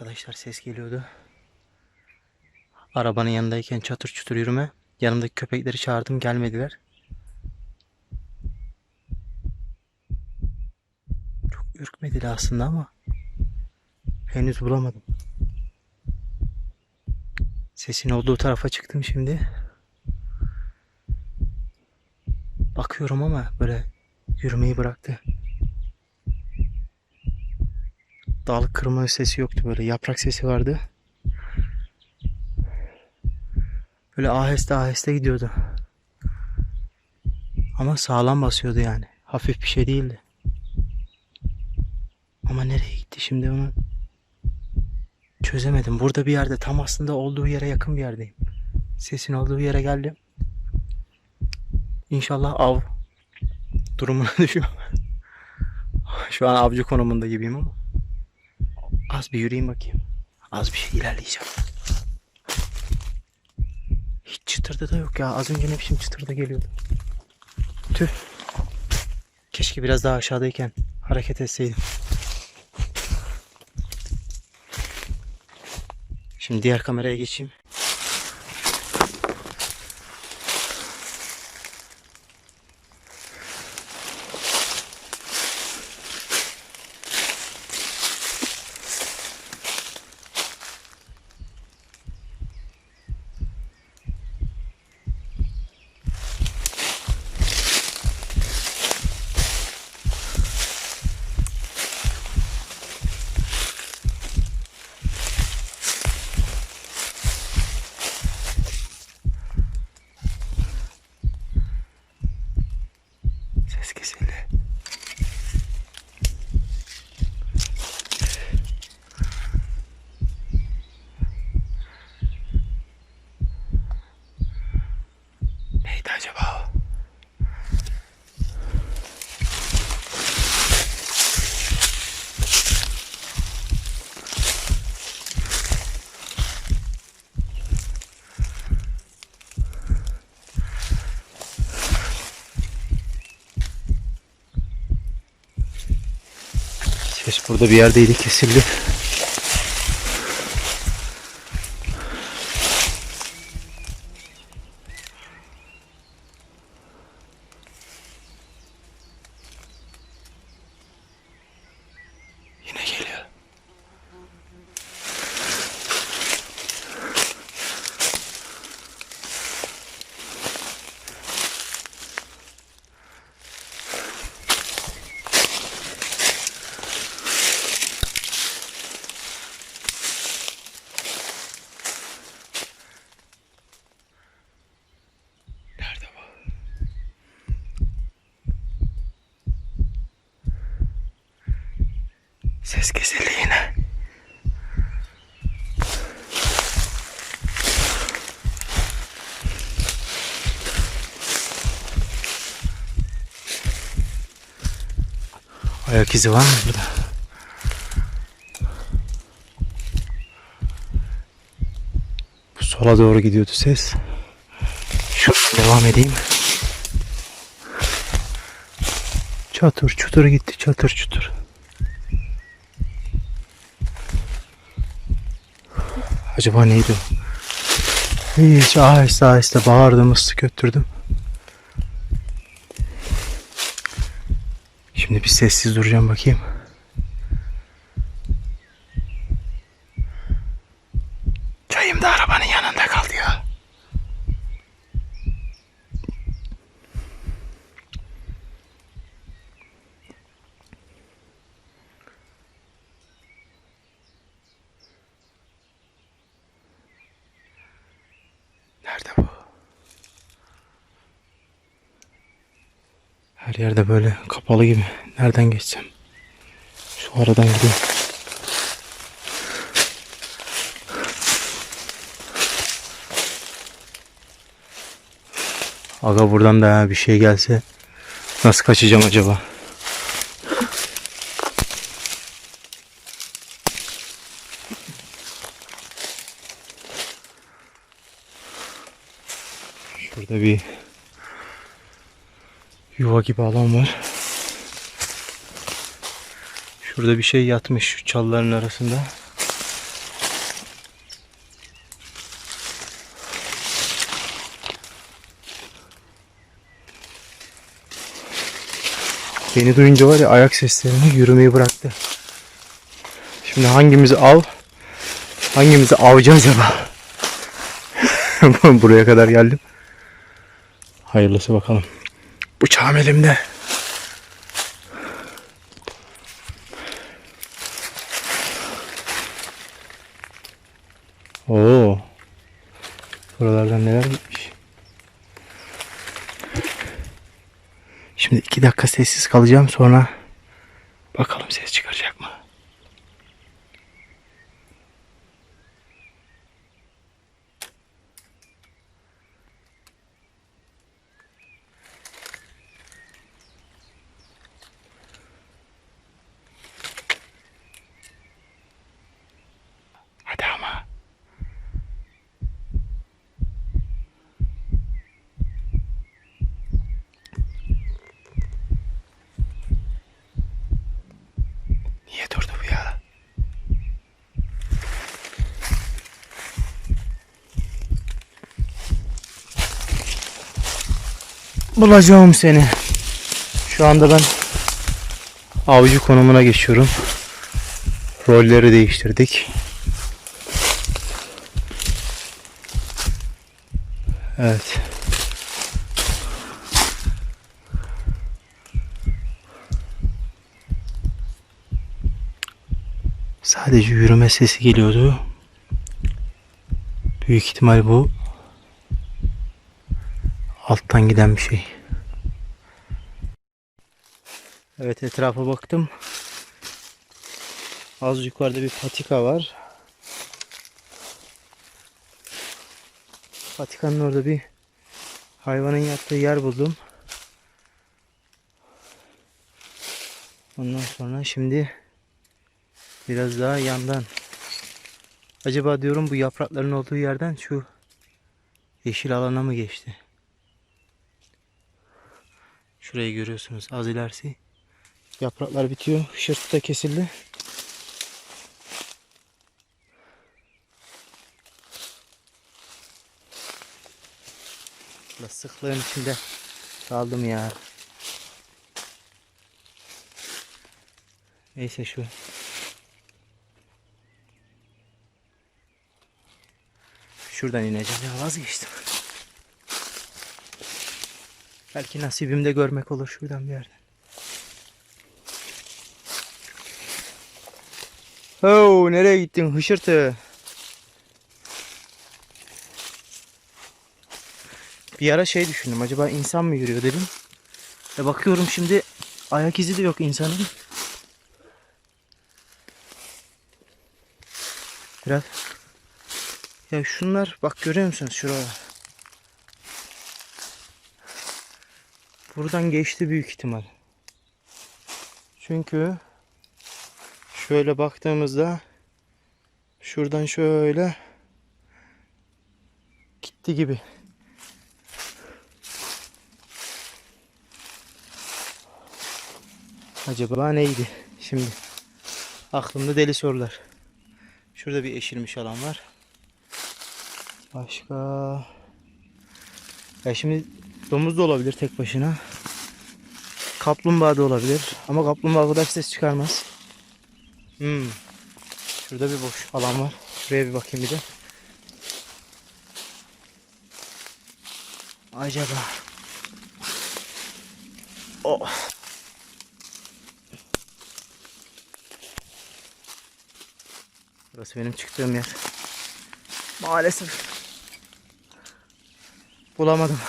Arkadaşlar ses geliyordu. Arabanın yanındayken çatır çutur yürüme. Yanımdaki köpekleri çağırdım gelmediler. Çok ürkmediler aslında ama henüz bulamadım. Sesin olduğu tarafa çıktım şimdi. Bakıyorum ama böyle yürümeyi bıraktı. Dal kırma sesi yoktu böyle yaprak sesi vardı. Böyle aheste aheste gidiyordu. Ama sağlam basıyordu yani. Hafif bir şey değildi. Ama nereye gitti şimdi onu çözemedim. Burada bir yerde tam aslında olduğu yere yakın bir yerdeyim. Sesin olduğu yere geldim. İnşallah av durumuna düşüyorum. Şu an avcı konumunda gibiyim ama. Az bir yürüyeyim bakayım. Az bir şey ilerleyeceğim. Hiç çıtırdı da yok ya. Az önce ne biçim çıtırda geliyordu. Tüh. Keşke biraz daha aşağıdayken hareket etseydim. Şimdi diğer kameraya geçeyim. Neydi acaba o? Burada bir yerdeydi kesildi. Ses kesildi. Ayak izi var mı burada? Bu sola doğru gidiyordu ses. Şuradan devam edeyim. Çatır çutur gitti çatır çutur. Acaba neydi o? Hiç aheste aheste bağırdım ıslık götürdüm. Şimdi bir sessiz duracağım bakayım. Çayım da arabanın yanında kaldı ya. Nerede bu? Her yerde böyle kapalı gibi. Nereden geçsem? Şu aradan gideyim. Aga buradan da bir şey gelse nasıl kaçacağım acaba? Şurada bir Yuva gibi alan var. Şurada bir şey yatmış şu çalların arasında. Beni duyunca var ya ayak seslerini yürümeyi bıraktı. Şimdi hangimizi av? Hangimizi avcı acaba? Buraya kadar geldim. Hayırlısı bakalım. Bıçağım elimde. Oo. Buralardan neler gitmiş. Şimdi iki dakika sessiz kalacağım sonra bakalım ses çıkaracak mı? Hadi ama. Niye durdu bu ya? Bulacağım seni. Şu anda ben avcı konumuna geçiyorum. Rolleri değiştirdik. Evet. Sadece yürüme sesi geliyordu. Büyük ihtimal bu alttan giden bir şey. Evet etrafa baktım. Az yukarıda bir patika var. Patikanın orada bir hayvanın yattığı yer buldum. Ondan sonra şimdi biraz daha yandan. Acaba diyorum bu yaprakların olduğu yerden şu yeşil alana mı geçti? Şurayı görüyorsunuz az ilerisi. Yapraklar bitiyor. Hışırtı da kesildi. La sıklığın içinde kaldım ya. Neyse şu. Şuradan ineceğim ya vazgeçtim. Belki nasibimde görmek olur şuradan bir yerden. Oh, nereye gittin hışırtı? Bir ara şey düşündüm. Acaba insan mı yürüyor dedim. E bakıyorum şimdi ayak izi de yok insanın. Biraz. Ya şunlar bak görüyor musunuz şuralar? Buradan geçti büyük ihtimal. Çünkü şöyle baktığımızda şuradan şöyle gitti gibi. Acaba neydi? Şimdi aklımda deli sorular. Şurada bir eşilmiş alan var. Başka ya şimdi domuz da olabilir tek başına. Kaplumbağa da olabilir. Ama kaplumbağa kadar ses çıkarmaz. Hmm. Şurada bir boş alan var. Şuraya bir bakayım bir de. Acaba. Oh. Burası benim çıktığım yer. Maalesef bulamadım.